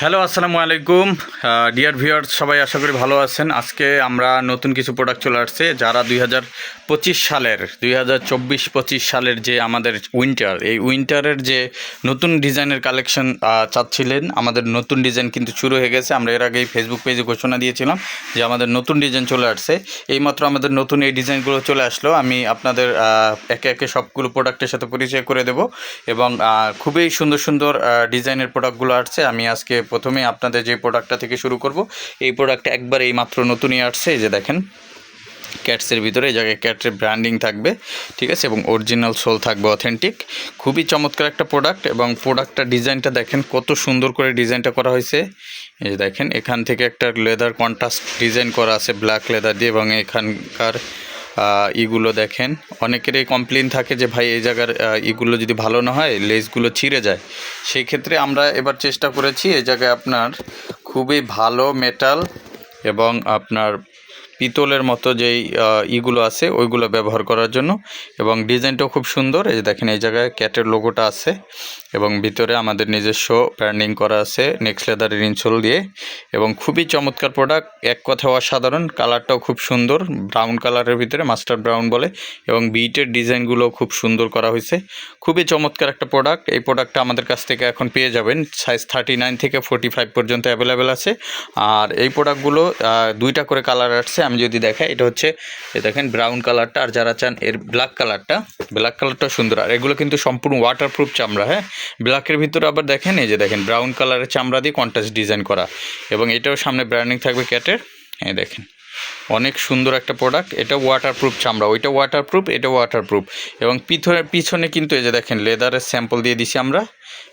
Hello আসসালামু আলাইকুম। Dear viewers সবাই আশা করি ভালো আছেন। আজকে আমরা নতুন কিছু প্রোডাক্ট চলে আসছে, যারা দুই সালের, দুই হাজার সালের যে আমাদের উইন্টার এই উইন্টারের যে নতুন ডিজাইনের কালেকশন চাচ্ছিলেন, আমাদের নতুন ডিজাইন কিন্তু শুরু হয়ে গেছে। আমরা এর আগেই ফেসবুক পেজে ঘোষণা দিয়েছিলাম যে আমাদের নতুন ডিজাইন চলে আসছে। এইমাত্র আমাদের নতুন এই ডিজাইনগুলো চলে আসলো। আমি আপনাদের একে একে সবগুলো প্রোডাক্টের সাথে পরিচয় করে দেব এবং খুবই সুন্দর সুন্দর ডিজাইনের প্রোডাক্টগুলো আসছে। আমি আজকে প্রথমে আপনাদের যে প্রোডাক্টটা থেকে শুরু করব, এই প্রোডাক্টটা একবার এই মাত্র নতুনই আসছে, এই যে দেখেন ক্যাটসের ভিতরে, এই জায়গায় ক্যাটের ব্র্যান্ডিং থাকবে, ঠিক আছে? এবং অরিজিনাল সোল থাকবে অথেন্টিক খুবই চমৎকার একটা প্রোডাক্ট এবং প্রোডাক্টটা ডিজাইনটা দেখেন, কত সুন্দর করে ডিজাইনটা করা হয়েছে। এই যে দেখেন, এখান থেকে একটা লেদার কন্ট্রাস্ট ডিজাইন করা আছে ব্ল্যাক লেদার দিয়ে, এবং এখানকার ইগুলো দেখেন। অনেকেরই কমপ্লেন থাকে যে, ভাই, এই জায়গার ইগুলো যদি ভালো না হয় লেসগুলো ছিঁড়ে যায়। সেই ক্ষেত্রে আমরা এবার চেষ্টা করেছি, এই জায়গায় আপনার খুবই ভালো মেটাল এবং আপনার পিতলের মতো যেই ইগুলো আছে, ওইগুলো ব্যবহার করার জন্য। এবং ডিজাইনটাও খুব সুন্দর। এই যে দেখেন, এই জায়গায় ক্যাটের লোগোটা আছে। এবং ভিতরে আমাদের নিজস্ব ব্র্যান্ডিং করা আছে নেক্সট লেদারের ইনসোল দিয়ে। এবং খুবই চমৎকার প্রোডাক্ট। এক কথা অসাধারণ। কালারটাও খুব সুন্দর। ব্রাউন কালারের ভিতরে, মাস্টার ব্রাউন বলে। এবং বিটের ডিজাইনগুলো খুব সুন্দর করা হয়েছে। খুবই চমৎকার একটা প্রোডাক্ট। এই প্রোডাক্টটা আমাদের কাছ থেকে এখন পেয়ে যাবেন। সাইজ থার্টি নাইন থেকে ফোর্টি ফাইভ পর্যন্ত অ্যাভেলেবেল আছে। আর এই প্রোডাক্টগুলো দুইটা করে কালার আসছে। আমি যদি দেখাই, এটা হচ্ছে এই দেখেন ব্রাউন কালারটা আর যারা চান এর ব্ল্যাক কালারটা ব্ল্যাক কালারটা সুন্দর। আর এগুলো কিন্তু সম্পূর্ণ ওয়াটারপ্রুফ চামড়া হ্যাঁ? ব্ল্যাকের ভিতরে আবার দেখেন, এই যে দেখেন ব্রাউন কালারের চামড়া দিয়ে কন্ট্রাস্ট ডিজাইন করা। এবং এটাও সামনে ব্র্যান্ডিং থাকবে ক্যাটের এই দেখেন, অনেক সুন্দর একটা প্রোডাক্ট এটা ওয়াটারপ্রুফ চামড়া। ওইটা ওয়াটারপ্রুফ এটা ওয়াটারপ্রুফ এবং পিছনে পিছনে কিন্তু এই যে দেখেন লেদারের স্যাম্পল দিয়ে দিছি আমরা।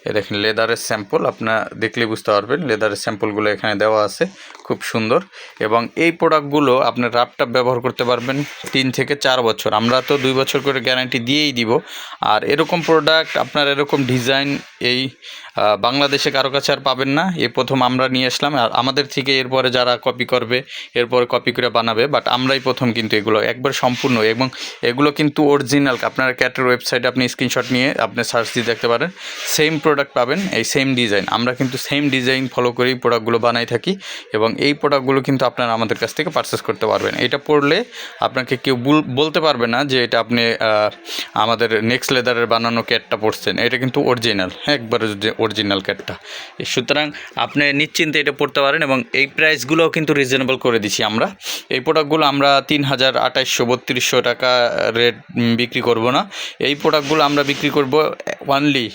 এ দেখেন লেদারের স্যাম্পল আপনার দেখলে বুঝতে পারবেন লেদারের স্যাম্পলগুলো এখানে দেওয়া আছে, খুব সুন্দর। এবং এই প্রোডাক্টগুলো আপনার রাপটাপ ব্যবহার করতে পারবেন তিন থেকে চার বছর। আমরা তো দুই বছর করে গ্যারান্টি দিয়েই দিব। আর এরকম প্রোডাক্ট আপনার এরকম ডিজাইন এই বাংলাদেশে কারও কাছে আর পাবেন না। এই প্রথম আমরা নিয়ে আসলাম। আর আমাদের থেকে এরপরে যারা কপি করবে, এরপরে কপি করে বানাবে বাট আমরাই প্রথম কিন্তু এগুলো একবার সম্পূর্ণ। এবং এগুলো কিন্তু অরিজিনাল আপনার ক্যাটের ওয়েবসাইটে আপনি স্ক্রিনশট নিয়ে আপনি সার্চ দিয়ে দেখতে পারেন। সেম প্রোডাক্ট পাবেন, এই সেম ডিজাইন আমরা কিন্তু সেম ডিজাইন ফলো করেই প্রোডাক্টগুলো বানাই থাকি এবং এই প্রোডাক্টগুলো কিন্তু আপনারা আমাদের কাছ থেকে পারচেস করতে পারবেন। এটা পড়লে আপনাকে কেউ বুল- বলতে পারবে না যে এটা আপনি আমাদের নেক্সট লেদারের বানানো ক্যাটটা পড়ছেন এটা কিন্তু অরিজিনাল একবারে অরিজিনাল ক্যাটটা সুতরাং আপনি নিশ্চিন্তে এটা পড়তে পারেন এবং এই প্রাইসগুলোও কিন্তু রিজনেবল করে দিছি আমরা। এই প্রোডাক্টগুলো আমরা তিন হাজার আঠাইশশো বত্রিশশো টাকা রেট বিক্রি করব না। এই প্রোডাক্টগুলো আমরা বিক্রি করব ওয়ানলি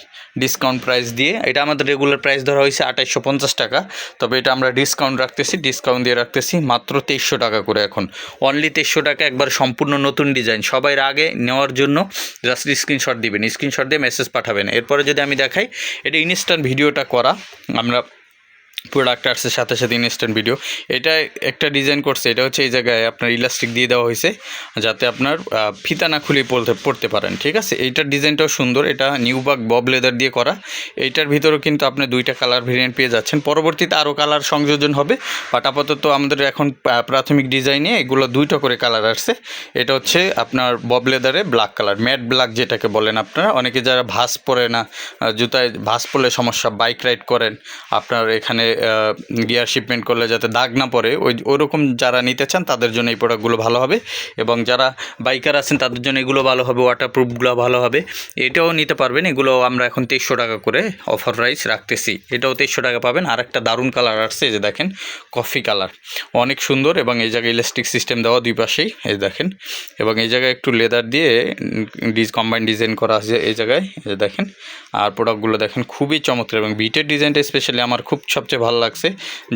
ডিসকাউন্ট প্রাইস দিয়ে, এটা আমাদের রেগুলার প্রাইস ধরা হয়েছে আঠাইশশো পঞ্চাশ টাকা, তবে এটা আমরা ডিসকাউন্ট রাখতেছি ডিসকাউন্ট দিয়ে রাখতেছি মাত্র তেইশশো টাকা করে এখন। অনলি তেইশশো টাকা একবার সম্পূর্ণ নতুন ডিজাইন সবাই আগে নেওয়ার জন্য জাস্ট স্ক্রিনশট দিবেন স্ক্রিনশট দিয়ে মেসেজ পাঠাবেন। এরপরে যদি আমি দেখাই, এটা ইনস্ট্যান্ট ভিডিওটা করা, আমরা প্রোডাক্ট আসছে সাথে সাথে ইনস্ট্যান্ট ভিডিও এটা একটা ডিজাইন করছে, এটা হচ্ছে এই জায়গায় আপনার ইলাস্টিক দিয়ে দেওয়া হয়েছে, যাতে আপনার ফিতা না খুলে পড়তে পড়তে পারেন, ঠিক আছে? এইটার ডিজাইনটাও সুন্দর, এটা নিউবাগ বব লেদার দিয়ে করা। এইটার ভিতরেও কিন্তু আপনি দুইটা কালার ভেরিয়েন্ট পেয়ে যাচ্ছেন। পরবর্তীতে আরও কালার সংযোজন হবে বাট আপাতত আমাদের এখন প্রা- প্রাথমিক ডিজাইনে এগুলো দুইটা করে কালার আসছে। এটা হচ্ছে আপনার বব লেদারে ব্ল্যাক কালার ম্যাট ব্ল্যাক যেটাকে বলেন আপনারা। অনেকে যারা ভাস পরে না জুতায় ভাস পরলে সমস্যা বাইক রাইড করেন, আপনার এখানে গিয়ার শিপমেন্ট করলে যাতে দাগ না পড়ে, ওই ওরকম যারা নিতে চান তাদের জন্য এই প্রোডাক্টগুলো ভালো হবে এবং যারা বাইকার আছেন তাদের জন্য এগুলো ভালো হবে ওয়াটারপ্রুফগুলো ভালো হবে। এটাও নিতে পারবেন, এগুলো আমরা এখন তেইশশো টাকা করে অফার প্রাইস রাখতেছি। এটাও তেইশশো টাকা পাবেন। আর একটা দারুণ কালার আসছে যে দেখেন কফি কালার অনেক সুন্দর এবং এই জায়গায় ইলেকট্রিক সিস্টেম দেওয়া দুই পাশেই, এই দেখেন। এবং এই জায়গায় একটু লেদার দিয়ে ডিজ কম্বাইন ডিজাইন করা আছে এই জায়গায় দেখেন। আর প্রোডাক্টগুলো দেখেন খুবই চমৎকার এবং বিটের ডিজাইনটা স্পেশালি আমার খুব সবচেয়ে ভালো লাগছে।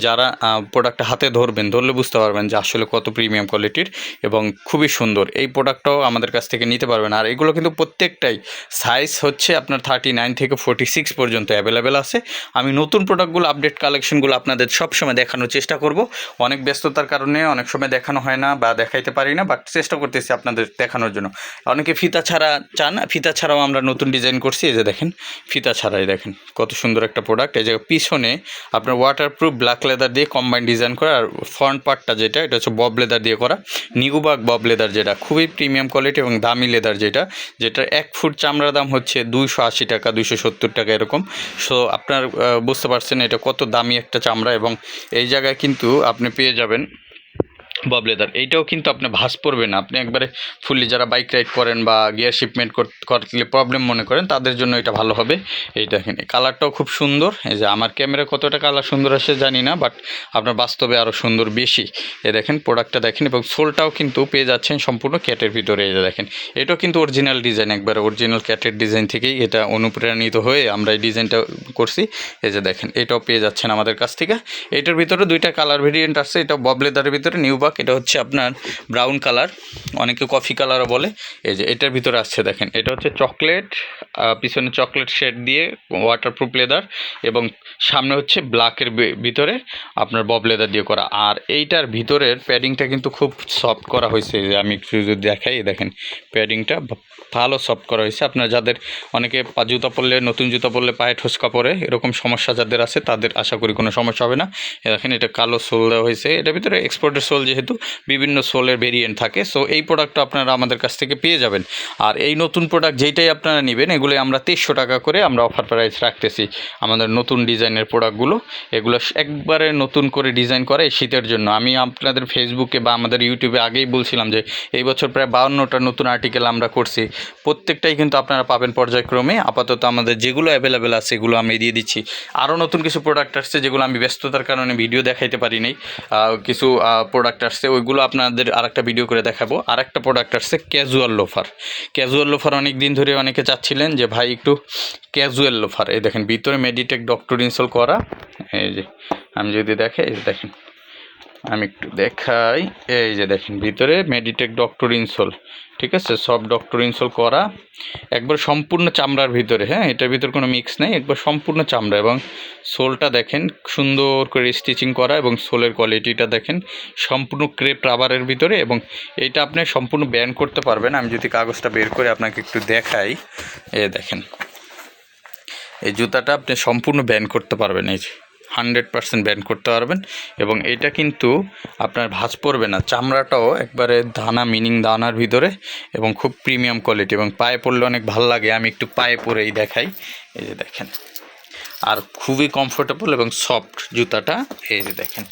যারা প্রোডাক্টটা হাতে ধরবেন, ধরলে বুঝতে পারবেন যে আসলে কত প্রিমিয়াম কোয়ালিটির এবং খুবই সুন্দর। এই প্রোডাক্টটাও আমাদের কাছ থেকে নিতে পারবেন। আর এগুলো কিন্তু প্রত্যেকটাই সাইজ হচ্ছে আপনার থার্টি নাইন থেকে ফোর্টি সিক্স পর্যন্ত অ্যাভেলেবেল আছে। আমি নতুন প্রোডাক্টগুলো আপডেট কালেকশনগুলো আপনাদের সবসময় দেখানোর চেষ্টা করব। অনেক ব্যস্ততার কারণে অনেক সময় দেখানো হয় না বা দেখাইতে পারি না বাট চেষ্টা করতেছি আপনাদের দেখানোর জন্য। অনেকে ফিতা ছাড়া চান, ফিতা ছাড়াও আমরা নতুন ডিজাইন করছি। এই যে দেখেন, ফিতা ছাড়াই দেখেন, কত সুন্দর একটা প্রোডাক্ট এই যে পিছনে আপনার ওয়াটারপ্রুফ ব্ল্যাক লেদার দিয়ে কম্বাইন ডিজাইন করা। আর ফ্রন্ট পার্টটা যেটা, এটা হচ্ছে বব লেদার দিয়ে করা। নিগুবাগ বব লেদার যেটা, খুবই প্রিমিয়াম কোয়ালিটি এবং দামি লেদার যেটা যেটা এক ফুট চামড়ার দাম হচ্ছে দুইশো আশি টাকা, দুইশো সত্তর টাকা এরকম। সো আপনার বুঝতে পারছেন এটা কত দামি একটা চামড়া এবং এই জায়গায় কিন্তু আপনি পেয়ে যাবেন বব লেদার এইটাও কিন্তু আপনি ভাস পড়বে না। আপনি একবারে ফুললি যারা বাইক রাইড করেন বা গিয়ার শিপমেন্ট করলে প্রবলেম মনে করেন, তাদের জন্য এটা ভালো হবে। এই দেখেন কালারটাও খুব সুন্দর। এই যে আমার ক্যামেরা কতটা কালার সুন্দর আসে জানি না বাট আপনার বাস্তবে আরও সুন্দর বেশি। এ দেখেন প্রোডাক্টটা দেখেন এবং সোলটাও কিন্তু পেয়ে যাচ্ছেন সম্পূর্ণ ক্যাটের ভিতরে। এই দেখেন, এটাও কিন্তু অরিজিনাল ডিজাইন একবার অরিজিনাল ক্যাটের ডিজাইন থেকেই এটা অনুপ্রেরণিত হয়ে আমরা এই ডিজাইনটা করছি। এই যে দেখেন, এটাও পেয়ে যাচ্ছেন আমাদের কাছ থেকে। এটার ভিতরে দুইটা কালার ভেরিয়েন্ট আসছে এটা বব লেদারের ভিতরে নিউ বাক এটা হচ্ছে আপনার ব্রাউন কালার অনেকে কফি কালারও বলে। এই যে এটার ভিতরে আসছে দেখেন, এটা হচ্ছে চকলেট পিছনে চকলেট শেড দিয়ে ওয়াটারপ্রুফ লেদার এবং সামনে হচ্ছে ব্ল্যাকের ভিতরে আপনার বব লেদার দিয়ে করা। আর এইটার ভিতরের প্যাডিংটা কিন্তু খুব সফট করা হয়েছে। যে আমি একটু যদি দেখাই দেখেন প্যাডিংটা ভালো সফট করা হয়েছে। আপনার যাদের, অনেকে জুতা পরলে, নতুন জুতা পরলে পায়ে ঠোসকা পরে, এরকম সমস্যা যাদের আছে, তাদের আশা করি কোনো সমস্যা হবে না। দেখেন, এটা কালো সোল দেওয়া হয়েছে। এটার ভিতরে এক্সপোর্টের সোল যেহেতু বিভিন্ন সোলের ভেরিয়েন্ট থাকে সো এই প্রোডাক্টটা আপনারা আমাদের কাছ থেকে পেয়ে যাবেন। আর এই নতুন প্রোডাক্ট যেইটাই আপনারা নেবেন, এগুলো আমরা তেইশশো টাকা করে আমরা অফার প্রাইস রাখতেছি আমাদের নতুন ডিজাইনের প্রোডাক্টগুলো এগুলো একবারে নতুন করে ডিজাইন করা এই শীতের জন্য। আমি আপনাদের ফেসবুকে বা আমাদের ইউটিউবে আগেই বলছিলাম যে, এই বছর প্রায় বাউন্নটা নতুন আর্টিকেল আমরা করছি। প্রত্যেকটাই কিন্তু আপনারা পাবেন পর্যায়ক্রমে। আপাতত আমাদের যেগুলো অ্যাভেলেবেল আছে, এগুলো আমি দিয়ে দিচ্ছি। আরও নতুন কিছু প্রোডাক্ট আসছে যেগুলো আমি ব্যস্ততার কারণে ভিডিও দেখাইতে পারি নাই। কিছু প্রোডাক্ট আসছে, ওইগুলো আপনাদের আর একটা ভিডিও করে দেখাবো। আর একটা প্রোডাক্ট আসছে ক্যাজুয়াল লোফার ক্যাজুয়াল লোফার অনেক দিন ধরে অনেকে চাচ্ছিলেন যে, ভাই, একটু ক্যাজুয়াল লোফার এই দেখেন, ভিতরে মেডিটেক ডক্টর ইনস্টল করা। এই যে, আমি যদি দেখে, এই দেখেন। আমি একটু দেখাই। এই যে দেখেন, ভিতরে মেডিটেক ডক্টর ইনসোল ঠিক আছে? সব ডক্টর ইনসোল করা। একবার সম্পূর্ণ চামড়ার ভিতরে হ্যাঁ? এটার ভিতরে কোনো মিক্স নেই। একবার সম্পূর্ণ চামড়া এবং সোলটা দেখেন, সুন্দর করে স্টিচিং করা এবং সোলের কোয়ালিটিটা দেখেন, সম্পূর্ণ ক্রেপ রাবারের ভিতরে এবং এইটা আপনি সম্পূর্ণ ব্যান করতে পারবেন। আমি যদি কাগজটা বের করে আপনাকে একটু দেখাই। এ দেখেন, এই জুতাটা আপনি সম্পূর্ণ ব্যান করতে পারবেন, এই যে। হান্ড্রেড পারসেন্ট ব্যান করতে পারবেন এবং এটা কিন্তু আপনার ভাঁজ পড়বে না। চামড়াটাও একবারে দানা, মিনিং দানার ভিতরে এবং খুব প্রিমিয়াম কোয়ালিটি এবং পায়ে পড়লে অনেক ভালো লাগে। আমি একটু পায়ে পরেই দেখাই। এই যে দেখেন। আর খুবই কমফোর্টেবল এবং সফট জুতাটা। এই যে দেখেন,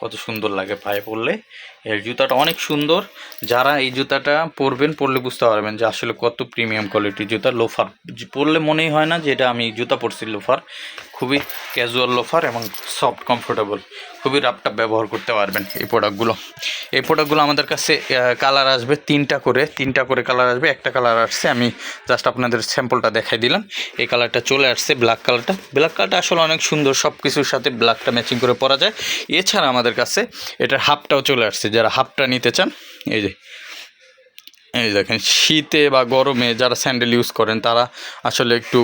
কত সুন্দর লাগে পায়ে পরলে এর জুতাটা অনেক সুন্দর। যারা এই জুতাটা পরবেন, পরলে বুঝতে পারবেন যে আসলে কত প্রিমিয়াম কোয়ালিটির জুতা। লোফার পরলে মনেই হয় না যে এটা আমি জুতা পরছি লোফার। খুবই ক্যাজুয়াল লোফার এবং সফট কমফোর্টেবল খুবই রাপটাপ ব্যবহার করতে পারবেন এই প্রোডাক্টগুলো এই প্রোডাক্টগুলো আমাদের কাছে কালার আসবে তিনটা করে। তিনটা করে কালার আসবে, একটা কালার আসছে। আমি জাস্ট আপনাদের স্যাম্পলটা দেখাই দিলাম। এই কালারটা চলে আসছে ব্ল্যাক কালারটা ব্ল্যাক কালারটা আসলে অনেক সুন্দর সব কিছুর সাথে ব্ল্যাকটা ম্যাচিং করে পরা যায়। এছাড়া আমাদের কাছে এটার হাফটাও চলে আসছে যারা হাফটা নিতে চান, এই যে, এই দেখেন, শীতে বা গরমে যারা স্যান্ডেল ইউজ করেন, তারা আসলে একটু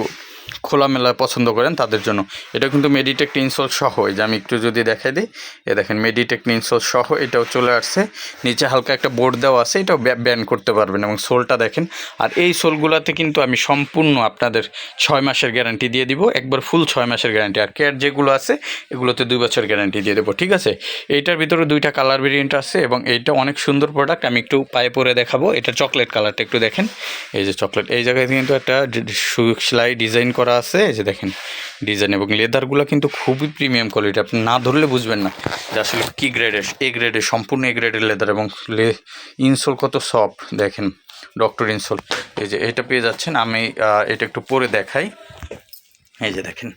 খোলামেলা পছন্দ করেন তাদের জন্য। এটা কিন্তু মেডিটেক্ট ইনসোল সহ যে আমি একটু যদি দেখাই দিই, এ দেখেন মেডিটেক্ট ইনসোল সহ, এটাও চলে আসছে। নিচে হালকা একটা বোর্ড দেওয়া আছে, এটাও ব্যান করতে পারবেন এবং সোলটা দেখেন। আর এই সোলগুলোতে কিন্তু আমি সম্পূর্ণ আপনাদের ছয় মাসের গ্যারান্টি দিয়ে দিব, একবার ফুল ছয় মাসের গ্যারান্টি আর কেয়ার যেগুলো আছে, এগুলোতে দুই বছর গ্যারান্টি দিয়ে দেবো, ঠিক আছে? এইটার ভিতরে দুইটা কালার ভেরিয়েন্ট আছে এবং এইটা অনেক সুন্দর প্রোডাক্ট আমি একটু পায়ে পরে দেখাবো। এটা চকলেট কালারটা একটু দেখেন। এই যে চকলেট এই জায়গায় কিন্তু একটা সেলাই ডিজাইন করা আছে, এই যে দেখেন ডিজাইন এবং লেদারগুলো কিন্তু খুবই প্রিমিয়াম কোয়ালিটি আপনি না ধরলে বুঝবেন না যে আসলে কী গ্রেডের এ গ্রেডের সম্পূর্ণ এ গ্রেডের লেদার এবং লে ইনসোল কত সফট দেখেন ডক্টর ইনসোল এই যে এটা পেয়ে যাচ্ছেন, আমি এটা একটু পরে দেখাই, এই যে দেখেন,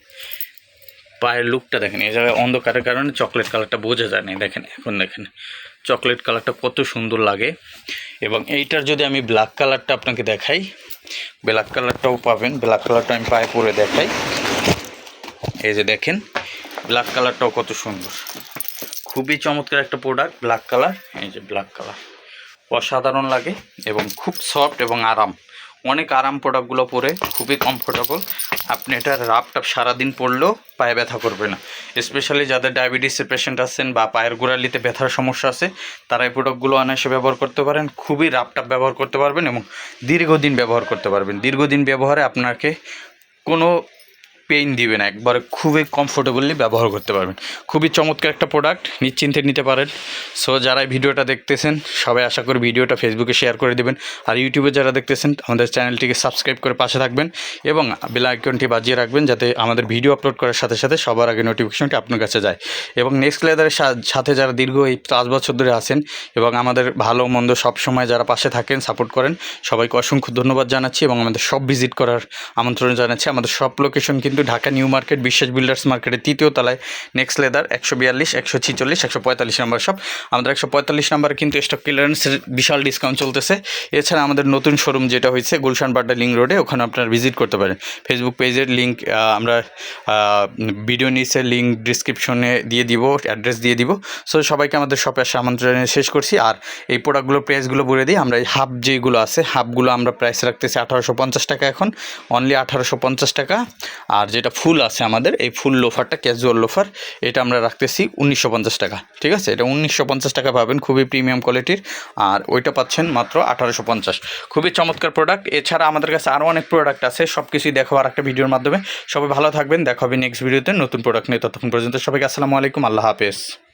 পায়ের লুকটা দেখেন, এই জায়গায় অন্ধকারের কারণে চকলেট কালারটা বোঝা যায় না দেখেন, এখন দেখেন চকলেট কালারটা কত সুন্দর লাগে, এবং এইটার যদি আমি ব্ল্যাক কালারটা আপনাকে দেখাই ব্ল্যাক কালারটাও পাবেন। ব্ল্যাক কালারটা আমি পায়ে পরে দেখাই। এই যে দেখেন, ব্ল্যাক কালারটাও কত সুন্দর। খুবই চমৎকার একটা প্রোডাক্ট ব্ল্যাক কালার। এই যে ব্ল্যাক কালার। অসাধারণ লাগে এবং খুব সফট এবং আরাম। অনেক আরাম প্রোডাক্টগুলো পরে খুবই কমফোর্টেবল আপনি এটা রাপটাপ সারাদিন পরলেও পায়ে ব্যথা করবে না। স্পেশালি যাদের ডায়াবেটিসের পেশেন্ট আছেন বা পায়ের গোড়ালিতে ব্যথার সমস্যা আছে, তারা এই প্রোডাক্টগুলো অনায়াসে ব্যবহার করতে পারেন, খুবই রাপটাপ ব্যবহার করতে পারবেন এবং দীর্ঘদিন ব্যবহার করতে পারবেন। দীর্ঘদিন ব্যবহারে আপনাকে কোনো পেইন দিবে না, একবারে খুবই কমফোর্টেবলি ব্যবহার করতে পারবেন। খুবই চমৎকার একটা প্রোডাক্ট নিশ্চিন্তে নিতে পারেন। সো যারা ভিডিওটা দেখতেছেন, সবাই আশা করি ভিডিওটা ফেসবুকে শেয়ার করে দেবেন। আর ইউটিউবে যারা দেখতেছেন, আমাদের চ্যানেলটিকে সাবস্ক্রাইব করে পাশে থাকবেন এবং বেল আইকনটি বাজিয়ে রাখবেন যাতে আমাদের ভিডিও আপলোড করার সাথে সাথে সবার আগে নোটিফিকেশনটি আপনার কাছে যায়। এবং নেক্সট লেদারের সাথে যারা দীর্ঘ এই পাঁচ বছর ধরে আছেন এবং আমাদের ভালো মন্দ সব সময় যারা পাশে থাকেন সাপোর্ট করেন, সবাইকে অসংখ্য ধন্যবাদ জানাচ্ছি এবং আমাদের সব ভিজিট করার আমন্ত্রণ জানাচ্ছি। আমাদের সব লোকেশন কিন্তু Dhaka new market, Biswas builders মার্কেটের তৃতীয় তলায় নেক্সট লেদার একশো বিয়াল্লিশ, একশো ছিচল্লিশ, একশো পঁয়তাল্লিশ নম্বর সব আমাদের একশো পঁয়তাল্লিশ নাম্বার কিন্তু স্টক ক্লিয়ারেন্সের বিশাল ডিসকাউন্ট চলতেছে। এছাড়া আমাদের নতুন শোরুম যেটা হয়েছে, গুলশান বাড্ডা লিঙ্ক রোডে ওখানে আপনারা ভিজিট করতে পারেন। ফেসবুক পেজের লিঙ্ক আমরা ভিডিও নিচে লিঙ্ক ডিসক্রিপশনে দিয়ে দিব অ্যাড্রেস দিয়ে দিব। সো সবাইকে আমাদের শপে আসা আমন্ত্রণ শেষ করছি। আর এই প্রোডাক্টগুলোর প্রাইসগুলো বলে দিই, আমরা এই হাফ যেগুলো আছে হাফগুলো আমরা প্রাইস রাখতেছি আঠারোশো পঞ্চাশ টাকা এখন। অনলি আঠারোশো পঞ্চাশ টাকা। আর যেটা ফুল আছে আমাদের, এই ফুল লোফারটা ক্যাজুয়াল লোফার, এটা আমরা রাখতেছি উনিশশো পঞ্চাশ টাকা, ঠিক আছে? এটা উনিশশো পঞ্চাশ টাকা পাবেন, খুবই প্রিমিয়াম কোয়ালিটির আর ওইটা পাচ্ছেন মাত্র আঠারোশো পঞ্চাশ। খুবই চমৎকার প্রোডাক্ট এছাড়া আমাদের কাছে আরও অনেক প্রোডাক্ট আছে সব কিছুই দেখো আর একটা ভিডিওর মাধ্যমে। সবাই ভালো থাকবেন, দেখা হবে নেক্সট ভিডিওতে নতুন প্রোডাক্ট নিয়ে ততক্ষণ পর্যন্ত সবাইকে আসসালামু আলাইকুম, আল্লাহ হাফেজ।